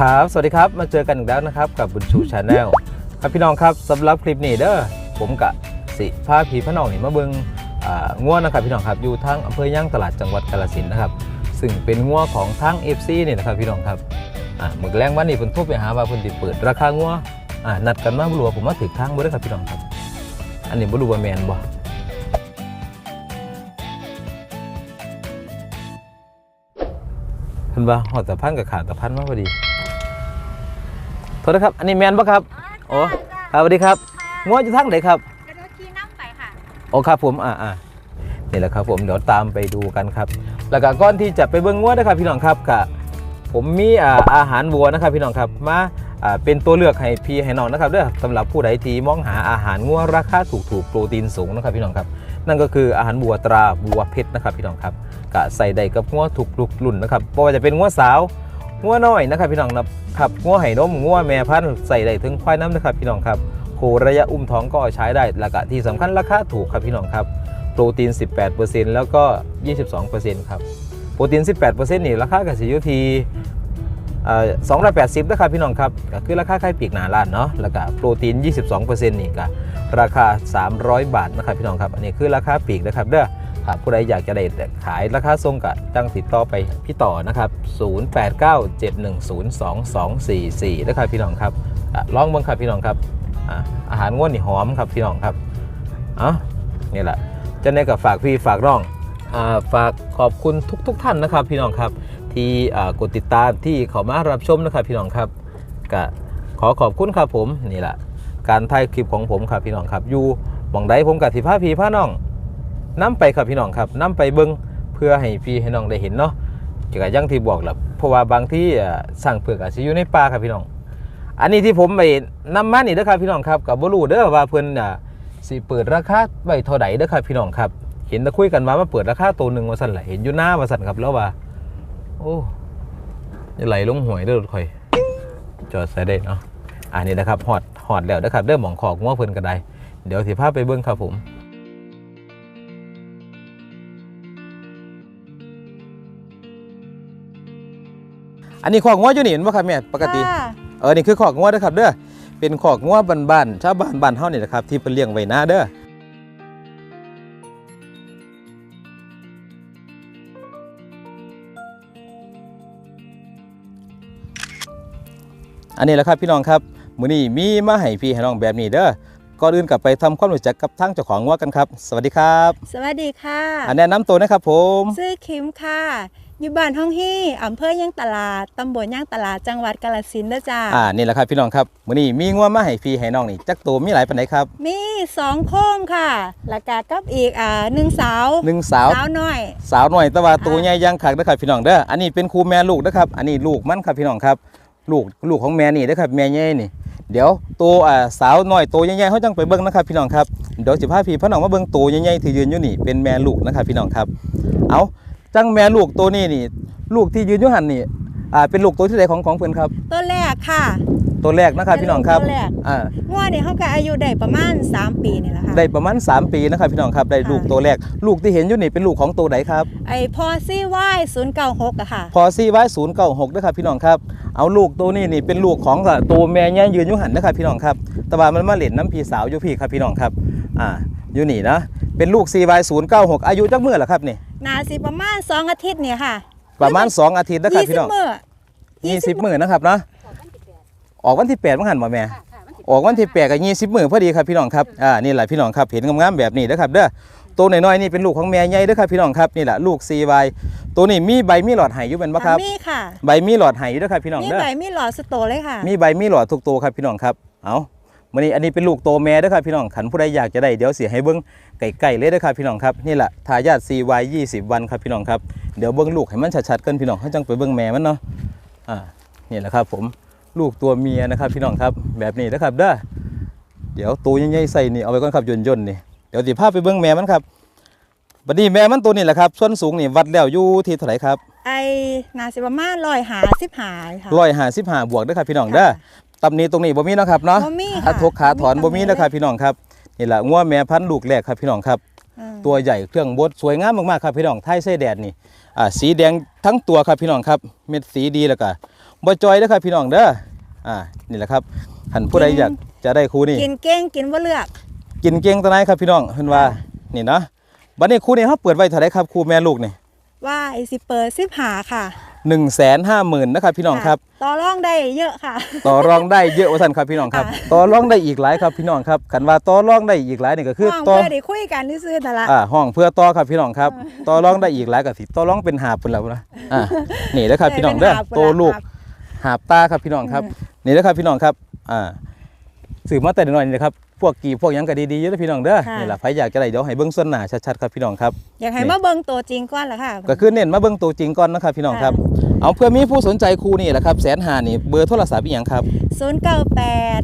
ครับ สวัสดีครับ มาเจอกันอีกแล้วนะครับกับบุญชูชาแนลครับพี่น้องครับสำหรับคลิปนี้เด้อผมกะสิพาพีพระน้องนี่มาเบิงอ่าง่วนะครับพี่น้องครับอยู่ทางอำเภอย่างตลาดจังหวัดกาฬสินธุ์นะครับซึ่งเป็นง่วของทาง FC นี่นะครับพี่น้องครับหมึกแรงวันนี้เพิ่นโทรไปหาว่าเพิ่นสิเปิดราคาง่วนัดกันมาบ่รู้ว่าผมมาถึงทางบ่ได้ครับพี่น้องครับ อันนี้บ่รู้ว่าแมนบ่เพิ่นว่าหอดตะพันกับขาดตะพันมาพอดี โทษนะครับ อันนี้แมนปะครับ โอ้ครับสวัสดีครับง้ออยู่ทางไหนครับกระโดดขี่น้ำไปค่ะ โอ้ครับผม อ่าอ่านี่แหละครับผม เดี๋ยวตามไปดูกันครับ แล้วก็ก่อนที่จะไปเบิ้งง้อนะครับพี่น้องครับกะผมมีอ่าอาหารวัวนะครับพี่น้องครับมาอ่าเป็นตัวเลือกให้พี่ให้น้องนะครับเด้อสำหรับผู้ใดที่มองหาอาหารงัวราคาถูกๆโปรตีนสูงนะครับพี่น้องครับ นั่นก็คืออาหารวัวตราวัวเพชรนะครับพี่น้องครับกะใส่ได้กับงัวถูกลุกรุ่นนะครับเพราะว่าจะเป็นงัวสาว งัวน้อยนะครับพี่น้องนะครับงัวไห่นมงัวแม่พันธุ์ใส่ได้ถึงควายน้ำนะครับพี่น้องครับโคระยะอุ้มท้องก็ใช้ได้และกะที่สำคัญราคาถูกครับพี่น้องครับโปรตีน 18%แล้วก็ 22%ครับโปรตีน 18%นี่ราคากับสิยุทีสองร้อยแปดสิบนะครับพี่น้องครับก็คือราคาไข่ปีกหนาล้านเนาะแล้วก็โปรตีน 22%นี่ก็ราคา 300 บาทนะครับพี่น้องครับอันนี้คือราคาปีกนะครับเด้อ ครับผู้ใดอยากจะได้ขายราคาส่งกับจังติดต่อไปพี่ต่อนะครับ 0897102244นะครับพี่น้องครับลองเบิ่งครับพี่น้องครับอาหารง่วนนี่หอมครับพี่น้องครับเอ๋อนี่แหละจะได้กับฝากพี่ฝากน้องฝากขอบคุณทุกๆทท่านนะครับ พี่น้องครับที่กดติดตามที่เขามารับชมนะครับพี่น้องครับก็ขอขอบคุณครับผมนี่แหละการถ่ายคลิปของผมครับพี่น้องครับอยู่หมองใดผมกับสิพาพี่พาน้อง น้ำไปครับพี่น้องครับน้ำไปเบิ้งเพื่อให้พี่ให้น้องได้เห็นเนาะเกี่ยวกับอยังที่บอกแหละเพราะว่าบางที่สั่งเผือกอาจจะอยู่ในป่าครับพี่น้อง อันนี้ที่ผมไปนำมานี่เด้อครับพี่น้องครับกับบรูเด้อว่าเพิ่อ่าสิเปิดราคาไว้เท่าใดเด้อครับพี่น้องครับ เห็นตะคุยกันมาว่าเปิดราคาตัวหนึ่งว่าสั่นแหละเห็นอยู่หน้าว่าสั่นครับแล้วว่า โอ้จะไหลลงหวยเด้อรถข่อย จอดใส่ได้เนาะอันนี้นะครับหอดหอดแล้วเด้อครับเด้อหมองขอกงัวเพิ่อนก็ได้เดี๋ยวสิพาพไปเบิ่งครับผม อันนี้ขอกงัวอยู่นี่เห็นบ่ครับแม่ปกติ ค่ะเออ นี่คือขอกงัวเด้อครับเด้อ เป็นขอกงัวบ้านๆชาวบ้านบ้านเฮานี่แหละครับที่เพิ่นเลี้ยงไว้นาเด้อ อันนี้แหละครับพี่น้องครับมื้อนี้มีมาให้พี่ให้น้องแบบนี้เด้อ ก่อนอื่นกลับไปทำความรู้จักกับทั้งเจ้าของงัวกันครับ สวัสดีครับ สวัสดีค่ะ อันแนะนำตัวนะครับผมชื่อคิมค่ะ อยู่บ้านห้องฮี่อำเภอย่างตลาดตำบลย่างตลาดจังหวัดกาฬสินธุ์เด้อจ้า อ่านี่แหละครับพี่น้องครับมื้อนี้มีงัวมาให้พี่ให้น้องนี่จักตัวมีหลายปานใดครับมีสองโคมค่ะแล้วก็กับอีกอ่าหนึ่งสาวหนึ่งสาว สาวน้อย สาวหน่อยแต่ว่าตัวใหญ่ยังคักนะครับพี่น้องเด้ออันนี้เป็นครูแม่ลูกนะครับ อันนี้ลูกมันครับพี่น้องครับ ลูกลูกของแม่นี่นะครับแม่ใหญ่นี่ เดี๋ยวตัวอ่าสาวน้อยตัวใหญ่ๆเขาจังไปเบิ่งนะครับพี่น้องครับเดี๋ยวสิพาพี่พ่อน้องมาเบิ่งตัวใหญ่ๆที่ยืนอยู่นี่เป็นแม่ลูกนะครับพี่น้องครับ เอา จังแม่ลูกตัวนี้นี่ ลูกที่ยืนอยู่หันนี่อ่าเป็นลูกตัวที่ใดของของเพิ่นครับ ตัวแรกค่ะ ตัวแรกนะครับพี่น้องครับเป็นลูกตัวแรก อ่างัวเนี่ยเขาก็อายุได้ประมาณ 3 ปีนี่แหละค่ะ ได้ประมาณ 3 ปีนะครับพี่น้องครับได้ลูกตัวแรก ลูกที่เห็นอยู่นี่เป็นลูกของตัวไหนครับไอพอซี่ว่ายศูนย์เก้าหกอะค่ะ พอซี่ไว้ศูนย์เก้าหกนะครับพี่น้องครับเอาลูกตัวนี้นี่เป็นลูกของตัวแม่เนี่ยยืนอยู่หันนะครับพี่น้องครับแต่ว่ามันมาเล่นน้ำพี่สาวอยู่พี่ครับพี่น้องครับอ่าอยู่นี่นะเป็นลูก CY 0 9 6 อายุจักเมื่อล่ะครับนี่ นาสิประมาณ2อาทิตย์เนี่ยค่ะ ประมาณ 2 อาทิตย์นะครับพี่น้อง 20มื้อ 20 มื่อนะครับเนาะออกวันที่8มั้งหันมาแม่ ออกวันที่8กับ20 มื่อพอดีครับพี่น้องครับ อ่า นี่แหละพี่น้องครับ เห็นงามๆแบบนี้นะครับเด้อ ตัวน้อยๆนี่เป็นลูกของแม่ใหญ่เด้อครับพี่น้องครับ นี่แหละลูก CY ตัวนี้มีใบมีหลอดไหอยู่เป็นปะครับ มีค่ะ ใบมีหลอดไหอยู่เด้อครับพี่น้องมีเด้อ ใบมีหลอดสโตเลยค่ะ มีใบมีหลอดทุกตัวครับพี่น้องครับ เอา วันนี้อันนี้เป็นลูกโตแม่เด้อครับพี่น้องขันผู้ใดอยากจะได้เดี๋ยวเสียให้เบิ้งไก่ๆเลยเด้อครับพี่น้องครับนี่แหละทายาท CY 20 วันครับพี่น้องครับเดี๋ยวเบิ้งลูกให้มันชัดๆกันพี่น้องเขาจังไปเบิ้งแม่มันเนาะอ่านี่แหละครับผมลูกตัวเมียนะครับพี่น้องครับแบบนี้นะครับเด้อเดี๋ยวตัวใหญ่ๆใส่นี่เอาไว้ก่อนครับย่นๆนี่เดี๋ยวสิพาไปเบิ้งแม่มันครับบัดนี้แม่มันตัวนี้แหละครับส่วนสูงนี่วัดแล้วอยู่ที่เท่าไหร่ครับไอนาสิประมาณร้อยหาสิบหาค่ะร้อยห้าสิบห้าบวกเด้อครับพี่น้องเด้อ ตำหนี้ตรงนี้บ่มีเนาะครับเนาะบ่มีค่ะถ้าทกขาถอนบ่บ่มีมีตำหนินะครับพี่น้องครับนี่แหละงัวแม่พันธุ์ลูกแรกครับพี่น้องครับ อืม ตัวใหญ่เครื่องบดสวยงามมากๆครับพี่น้องไทยไส้แดดนี่อ่าสีแดงทั้งตัวครับพี่น้องครับ เม็ดสีดีแล้วก็บ่จอยเด้อครับพี่น้องเด้ออ่านี่แหละครับหันผู้ใดอยากจะได้ครูนี่ กินเก้งกินบ่เลือก กินเก่งตะไนครับพี่น้องเพิ่นว่านี่เนาะบัดนี้ครูนี่เฮาเปิดไว้เท่าไหร่ครับครูแม่ลูกนี่ว่าไอสิเปิดสิบหาค่ะ 150,000นะครับพี่น้องครับ ต่อรองได้เยอะค่ะ ต่อรองได้เยอะว่าซั่นครับพี่น้องครับค่ะต่อรองได้อีกหลายครับพี่น้องครับคันว่าต่อรองได้อีกหลายนี่ก็คือห้องต่อเพื่อได้คุยกันซื่อๆแต่ละอ่าห้องเพื่อต่อครับพี่น้องครับ ต่อรองได้อีกหลายก็สิต่อรองเป็นหาบพุ่นแล้วนะอ่านี่เด้อครับพี่น้องเด้อได้เป็นหาบโตลูกหาบหาบตาครับพี่น้องครับ นี่นะครับพี่น้องครับอ่าสืบมาแต่น้อยๆนี่นะครับ พวกกีพวกหยังก็ดีๆเยอะนะพี่น้องเด้อค่ะ นี่แหละใครอยากจะได้เดี๋ยวให้เบิ้งส่วนหน้าชัดๆครับพี่น้องครับ อยากให้นี่มาเบิ่งตัวจริงก่อนล่ะค่ะ ก็คือเน้นมาเบิ้งตัวจริงก่อนนะครับพี่น้องครับ เอาเพื่อมีผู้สนใจครูนี่แหละครับแสนหานี่เบอร์โทรศัพท์อีหยังครับศูนย์เก้าแปด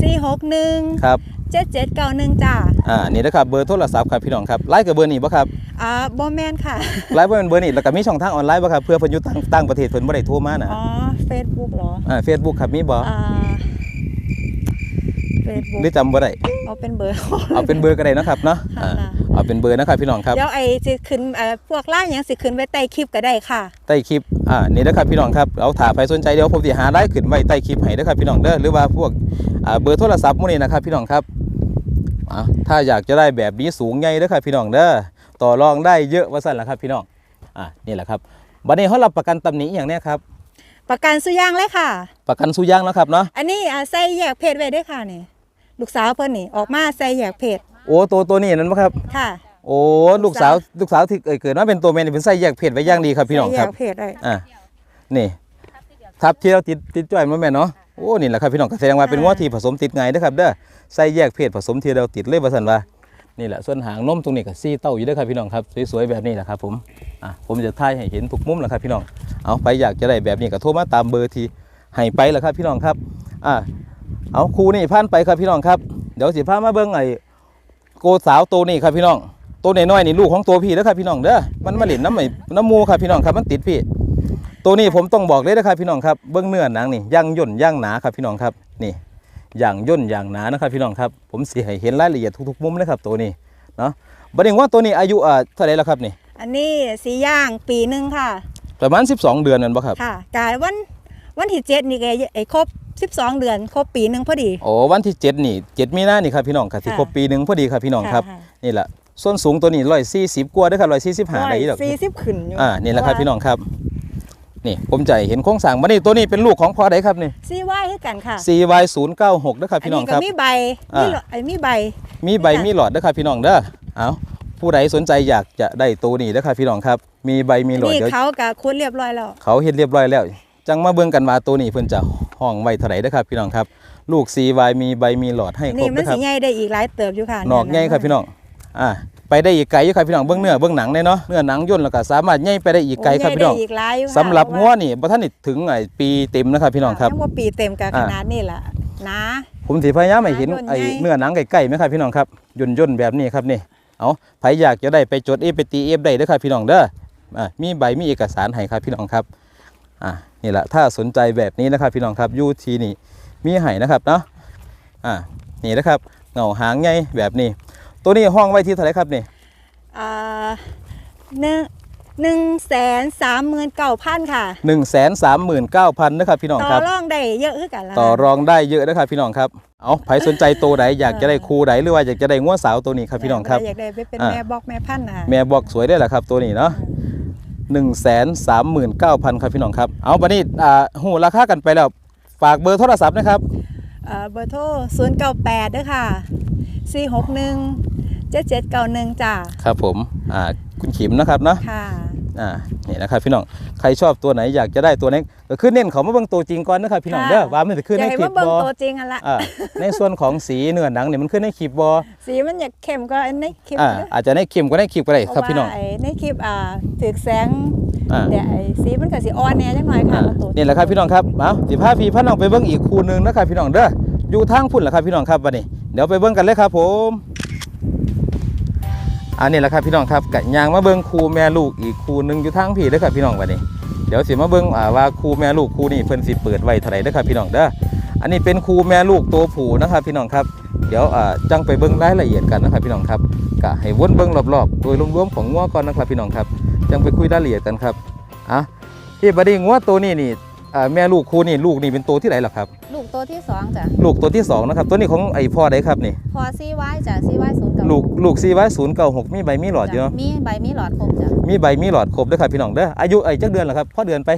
สี่หกหนึ่งครับเจ็ดเจ็ดเก้าหนึ่งจ้าอ่านี่นะครับเบอร์โทรศัพท์ครับพี่น้องครับไลน์กับเบอร์นี้บ่ครับอ่าบอแมนค่ะ ไลน์บ่เป็นเบอร์นี้แล้วก็มีช่องทางออนไลน์บ่ครับเพื่อเพิ่นอยู่ต่างต่างประเทศเพิ่นบ่ได้โทรมานะอ๋อเฟซบุ๊กเหรออ่า Facebook ครับมีบ่อ่า เฟซบุ๊กหรือจำบ่ได้เอาเป็นเบอร์เอาเป็นเบอร์ก็ได้นะครับเนาะอ่าค่ะ เอาเป็นเบอร์นะครับพี่น้องครับเดี๋ยวไอ้สิขึ้นเอ่อพวกไล่าหยังสิขึ้นไว้ใต้คลิปก็ได้ค่ะ ใต้คลิปอ่านี่นะครับพี่น้องครับเอาถ่าไปสนใจเดี๋ยวผมสิหาได้ขึ้นไว้ใต้คลิปให้นะครับพี่น้องเด้อหรือว่าพวกอ่าเบอร์โทรศัพท์พวกนี้นะครับพี่น้องครับอ่าถ้าอยากจะได้แบบนี้สูงใหญ่เด้อครับพี่น้องเด้อต่อรองได้เยอะว่าสั่นละครับพี่น้องอ่านี่แหละครับบัดนี้เขารับประกันตำหนิอหย่างเนี้ยครับประกันสุอยางเลยค่ะ ประกันสู้ย่างเนาะครับเนาะ อันนี้อ่าใส่แยกเพศไว้ด้วยค่ะนี่ ลูกสาวเพิ่นนี่ออกมาใส่แยกเพศโอ้ตัวตัวนี้นั่นปะครับ ค่ะ โอ้ลูกสาวลูกสาวที่เอ่ยเกิดมาเป็นตัวแม่นี่เป็นไส้แยกเพศไว้อย่างดีครับพี่น้องใส่คแยรับกเพศได้อ่านี่ทับเที่ยวติดติดจ้อยมาแม่เนาะโอ้นี่แหละครับพี่น้องก็แสดงว่าเป็นง้อที่ผสมติดไงนะครับเด้อใส่แยกเพศผสมทีเดียวติดเลยว่าสันว่านี่แหละส่วนหางนมตรงนี้ก็ซี่เต้าอยู่เด้วยครับพี่น้องครับสวยๆแบบนี้แหละครับผมอะผมจะถ่ายให้เห็นทุกมุมแหละครับพี่น้องเอาไปอยากจะได้แบบนี้ก็โทรมาตามเบอร์ที่ให้ไปแหละครับพี่น้องครับอ่า เอาครูนี่ผ่านไปครับพี่น้องครับ เดี๋ยวสิพามาเบิ้งไอ้โกสาวตัวนี้ครับพี่น้อง ตัวน้อยๆนี่ลูกของตัวพี่แล้วครับพี่น้องเด้อ มันมาเล่นน้ำไอ้น้ำมูครับพี่น้องครับ มันติดพี่ ตัวนี้ผมต้องบอกเลยนะครับพี่น้องครับ เบื้องเนื้อหนังนี่ย่างย่นย่างหนาครับพี่น้องครับ นี่ย่างย่นย่างหนานะครับพี่น้องครับ ผมสิให้เห็นรายละเอียดทุกๆมุมนะครับตัวนี้เนาะบัดนี้ว่าตัวนี้อายุอ่าเท่าไหร่แล้วครับนี่ อันนี้สีย่างปีหนึ่งค่ะ ประมาณ 12 เดือนนั่นบ่ครับ ค่ะกายวันวันที่เจ็ดนี่แกไอ้ครบ 12 เดือนครบปีหนึ่งพอดี โอ้วันที่ 7 นี่7มีนานี่ครับพี่น้องครับที่ค่ะครบปีหนึ่งพอดีครับพี่น้องครับะนี่แหละส่วนสูงตัวนี้140กว่าเด้อครับ145ได้อีดอกสี่สิบขึ้นอยู่อ่านี่แหละครับพี่น้องครับ นี่ผมใจเห็นโครงสร้างบัดนี้ตัวนี้เป็นลูกของพ่อใดครับนี่ซีไหว้ให้กันค่ะ CY 096เด้อครับพี่น้องก็ครับมีใบอ่ามีมีหลอดไอ้มีใบ มีใบมีหลอดเด้อครับพี่น้องเด้อเอาผู้ใดสนใจอยากจะได้ตัวนี้เด้อครับพี่น้องครับ มีใบมีหลอดนี่เดี๋ยวเขากับคุณเรียบร้อยแล้ว เขาเฮ็ดเรียบร้อยแล้ว จังมาเบิ่งกันว่าตัวนี้เพิ่นจะห้องไว้เท่าไหร่เด้อครับพี่น้องครับ ลูก CY มีใบมีหลอดให้ครนี่บมัเด้นอคสีรับใหญ่ได้อีกหลายเติบอยู่ค่ะนอกใหญ่ครับพี่น้อง อ่า ไปได้อีกไกลอยู่ครับพี่น้อง เบิ่งเนื้อเบิ่งหนังได้เนาะ เนื้อหนังย่นแล้วก็สามารถใหญ่ไปได้อีกไกลครับพี่น้องโใหญ่ได้อีกหลายอยู่ค่ะสำหรับเพาะงัวนี่บ่ทันได้ถึงไอ้ปีเต็มนะครับพี่น้องครับ ยังว่าปีเต็มกับอ่า ขนาดนี้ล่ะนะ ผมสิพยายามให้เห็นหนาย่นไอ้ใหญ่เนื้อหนังใกล้ๆไหมครับพี่น้องครับย่นย่นๆแบบนี้ครับนี่ เอาใครอยากจะได้ไปจดเอฟไปตีเอฟได้เด้อครับพี่น้องเด้อ อ่า มีใบมีเอกสารให้ครับพี่น้องครับ อ่านี่แหละถ้าสนใจแบบนี้นะครับพี่น้องครับอยูทีนี่มีให้นะครับเนาะอ่านี่นะครับเงาหางใหญ่แบบนี้ ตัวนี้ห้องไว้ที่เท่าไหรครับนี่อ่าหนึ่งหนึ่งแสนสามหมื่นเก้าพันค่ะหนึ่งแสนสามหมื่นเก้าพันนะครับพี่น้องต่อครับรองได้เยอะขึ้นกันละต่อรองได้เยอะนะครับพี่น้องครับเอาใครสนใจตัวไหนอยากจะได้ครูไหนหรือว่าอยากจะได้งัวสาวตัวนี้ครับพี่น้องครับอยากได้ไปเป็นอ่าแม่บอกแม่พันธุ์นะคะแม่บอกสวยได้แหละครับตัวนี้เนาะ หนึ่งแสนสามหมื่นเก้าพันครับพี่น้องครับ เอาบันนี้อ่าหูราคากันไปแล้ว ฝากเบอร์โทรศัพท์นะครับเอ่อเบอร์โทรศูนย์เก้าแปดด้วยค่ะสี่หกหนึ่งเจ็ดเจ็ดเก้าหนึ่งจ้าครับผมอ่าคุณขิมนะครับเนาะค่ะ อ่า นี่นะครับพี่น้องใครชอบตัวไหนอยากจะได้ตัวไหนก็ขึ้นเน้นเขามาเบิ่งตัวจริงก่อนนะครับพี่น้องค่ะเด้อว่ามันจะขึ้นอยาในกให้คลิมาปเบิ่งบอตัวจริงอันละอ่าในส่วนของสีเนื้อหนังเนี่ยมันขึ้นในคลิปบอสีมันอยากเข้มก็ในคลิปอ่าเด้ออาจจะในคลิปก็ได้คลิปก็ได้เพราะครับพี่น้องว่าไอ้ในคลิปอ่าถือแสงอ่าเดี๋ยวไอ้สีมันก็สีอ่อนแหน่จังหน่อยค่ะอ่ามาตัวนี่แหละครับพี่น้องครับเอาสิพาพี่พี่น้องไปเบิ่งอีกคู่หนึงนะครับพี่น้องเด้ออยู่ทางพุ่นแหละครับพี่น้องครับวันนี้เดี๋ยวไปเบิ่งกันเลยครับผม อันนี้แหละครับพี่น้องครับกะยางมาเบิ่งคูแม่ลูกอีกคู่หนึงอยู่ทางพี่เด้อครับพี่น้องวันนี้เดี๋ยวสิมาเบิ่งว่าคูแม่ลูกคูนี้เพิ่นสิเปิดไว้เท่าไหร่เด้อครับพี่น้องเด้ออันนี้เป็นคูแม่ลูกตัวผู้นะครับพี่น้องครับเดี๋ยวจังไปเบิ่งรายละเอียดกันนะครับพี่น้องครับกะให้วนเบิ่งรอบๆ โดยรวมๆของงัวก่อนนะครับพี่น้องครับจังไปคุยรายละเอียดกันครับอะพี่บดดี้งัวตัวนี้นี่ อ่าแม่ลูกคู่นี่ลูกนี่เป็นตัวที่ไหนหรอครับ ลูกตัวที่สองจ้ะลูกตัวที่สองนะครับตัวนี้ของไอ้พ่อใดครับนี่ พอซีไว้จ้ะซีไว้ศูนย์กับลูกลูกซีไว้ศูนย์เก้าหกมีใบมีหลอดอยู่เนาะมีใบมีหลอดครบจ้ะมีใบมีหลอดครบด้วยครับพี่น้องเด้ออายุไอ้จักเดือนเหรอครับพ่อเดือนไป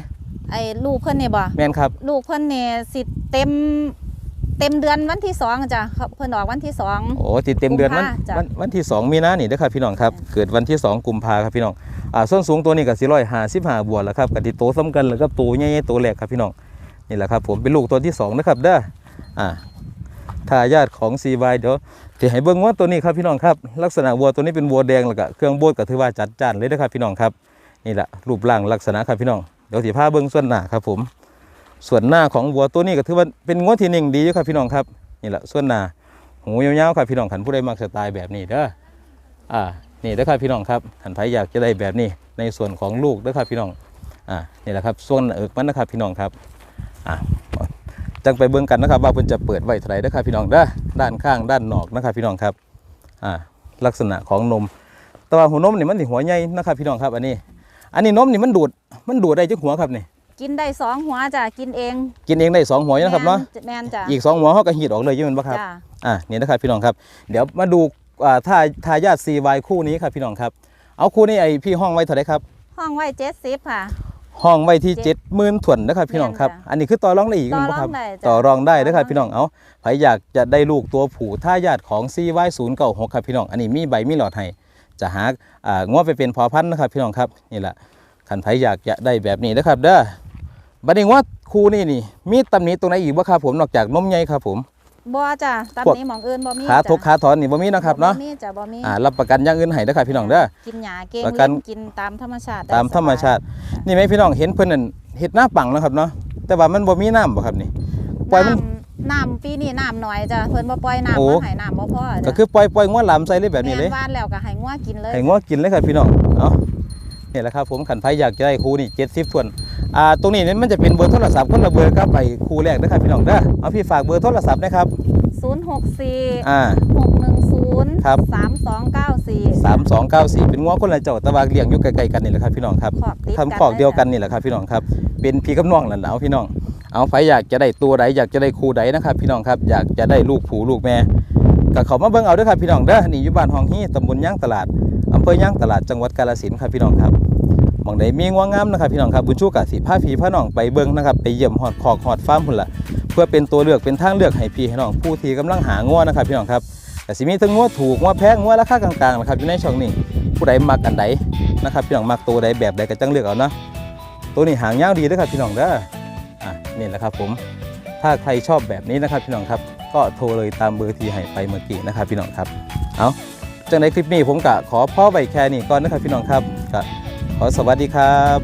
ไอ้ลูกเพิ่นเนี่ยบ่แมนครับ ลูกเพิ่นเนี่ยสิเต็ม เต็มเดือนวันที่สองจ้ะเขาเพิ่นออกวันที่สอง โอ้ติดเต็มเดือนวันกุมภาจ้ะวันวันที่สองมีนานี่เด้อครับพี่น้องครับ เกิดวันที่สองกุมภาครับพี่น้องอ่าส้นสูงตัวนี้ก็สี่ร้อยห้าสิบห้าบวกแล้วครับกับที่โตซ้ำกันแล้วก็ตัวใหญ่ๆตัวแรกครับพี่น้องนี่แหละครับผมเป็นลูกตัวที่สองนะครับเด้ออ่าทายาทของซีวเดี๋ยวที่ให้เบิ่งว่าตัวนี้ครับพี่น้องครับ ลักษณะวัวตัวนี้เป็นวัวแดงแล้วก็เครื่องโบดก็ถือว่าจัดจ้านเลยนะครับพี่น้องครับนี่แหละรูปร่างลักษณะครับพี่น้องเดี๋ยวสีผ้าเบิ่งส่วนหน้าครับผม ส่วนหน้าของวัวตัวนี้ก็ถือว่าเป็นงวดที่หนึ่งดีอยู่ครับพี่น้องครับนี่แหละส่วนหน้าหูยาวๆครับพี่น้องขันผู้ใดมักสไตล์แบบนี้เด้ออ่านี่เด้อครับพี่น้องครับขันไผอยากจะได้แบบนี้ในส่วนของลูกเด้อครับพี่น้องอ่านี่แหละครับส่วนเอิกมันนะครับพี่น้องครับอ่าจังไปเบิ่งกันนะครับว่าเพิ่นจะเปิดไว้เท่าไร่เด้อครับพี่น้องเด้อด้านข้างด้านนอกนะครับพี่น้องครับอ่าลักษณะของนม แต่ว่าหัวนมนี่มันสิหัวใหญ่นะครับพี่น้องครับ อันนี้ อันนี้นมนี่มันดูดมันดูดได้จักหัวครับนี่ กินได้สองหัวจ้ะกินเองกินเองได้สองหัวอยู่นะครับเนาะแม่แม่นจ้ะอีกสองหัวเขาก็หีดออกเลยอยังมันบ่ครับจ้ะอ่านี่นะครับพี่น้องครับ เดี๋ยวมาดูอ่าท่าทายาท CY คู่นี้ครับพี่น้องครับ เอาคู่นี้ไอพี่ห้องไว้เท่าไหรครับ ห้องไว้เจ็ดสิบค่ะ ห้องไว้ที่เจ็เจ็ดดหมื่นถ่วนนะครับพี่น้องครับ แม่นจ้ะอันนี้คือต่อรองได้อีกต่อมั้ยครับรองได้จ้ะ ต่อรองได้นะครับต่อรองพี่น้องเอาใครอยากจะได้ลูกตัวผู้ท่ายาทของ CY 0 9 6ครับพี่น้องอันนี้มีใบมีหลอดให้จะหาอ่างวไปเป็นพอพันธุ์นะครับพี่น้องครับนี่แหละขันไผอยากจะได้แบบนี้นะครับเด้อ บัดนี้ว่าคู่นี่นี่ มีตำหนิตรงไหนอีกบ่ครับผมนอกจากนมใหญ่ครับผม บ่จ้ะตามพวกนี้หมองอื่นบ่มีขาจ้ะทกขาถอนนี่บ่มีนะครับเนาะบ่มีจ้ะบ่มีอ่ารับประกันอย่างอื่นให้นะครับพี่น้องเด้อ กินหญ้าเก่งประกัน เล่นกินตามธรรมชาติได้ตามธรรมชาติ นี่ไหมพี่น้องเห็นเพิ่นนั่นเห็ดหน้าปังนะครับเนาะแต่ว่ามันบ่มีน้ำบ่ครับนี่ปล่อยมันน้ำน้ำปีนี้น้ำน้อยจ้ะเพิ่นบ่ปล่อยน้ำโอ้มาให้น้ำบ่พอจ้ะก็คือปล่อยปล่อยงวหลามใส่เลยแบบนี้เลย แม่ว่านแล้วก็ให้งัวกินเลย ให้งวกินเลยครับพี่น้องเอานี่แหละครับผมขันไผอยากจะได้ครูนี่70ส่วน อ่าตรงนี้นี่มันจะเป็นเบอร์โทรศัพท์คนละเบอร์ครับไปครูแรกนะครับพี่น้องเด้อเอาพี่ฝากเบอร์โทรศัพท์นะครับ064อ่า610ครับ3294 3294เป็นงวคนละเจ้าแตะวาเลี้ยงอยู่ใกล้ๆกันนี่แหละครับพี่น้องครับขอบติดทำขอกเดียวกันนี่แหละครับพี่น้องครับเป็นพี่กับน้องนั่นแหละเอาพี่น้อง เอาไฟอยากจะได้ตัวใดอยากจะได้คู่ใดนะครับ พี่น้องครับอยากจะได้ลูกผูลูกแม่ก็เขามาเบิ่งเอาเด้วยครับพี่น้องเด้อนี่อยู่บ้านหองฮีตำบลย่างตลาดอำเภอย่างตลาดจังหวัดกาฬสินธุ์ครับพี่น้องครับห มองใดมีงวงงามนะครับพี่น้องครับบุญชูกะสิพาพี่พาน้องไปเบิ่งนะครับไปเยี่ยมฮอดคอกฮอดฟาร์มพุ่นละเพื่อเป็นตัวเลือกเป็นทางเลือกให้พี่ให้น้องผู้ที่กำลังหางวนะครับพี่น้องครับแต่สิมีทั้งงวถูกงวแพงงวราคากลางๆนะครับอยู่ในช่องนี้ผู้ใดมักอันใดนะครับพี่น้องมักตัวใดแบบใดก็จังเลือกเอาเนาะตัวนี้หางยาวดีด้วยครับพี่น้องเด้ออะนี่แหละครับผมถ้าใครชอบแบบนี้นะครับพี่น้องครับก็โทรเลยตามเบอร์ที่ให้ไปเมื่อกี้นะครับพี่น้องครับเอาจังในคลิปนี้ผมกะขอพ่อใบแค่นี้ก่อนนะครับพี่น้องครับก็ ขอสวัสดีครับ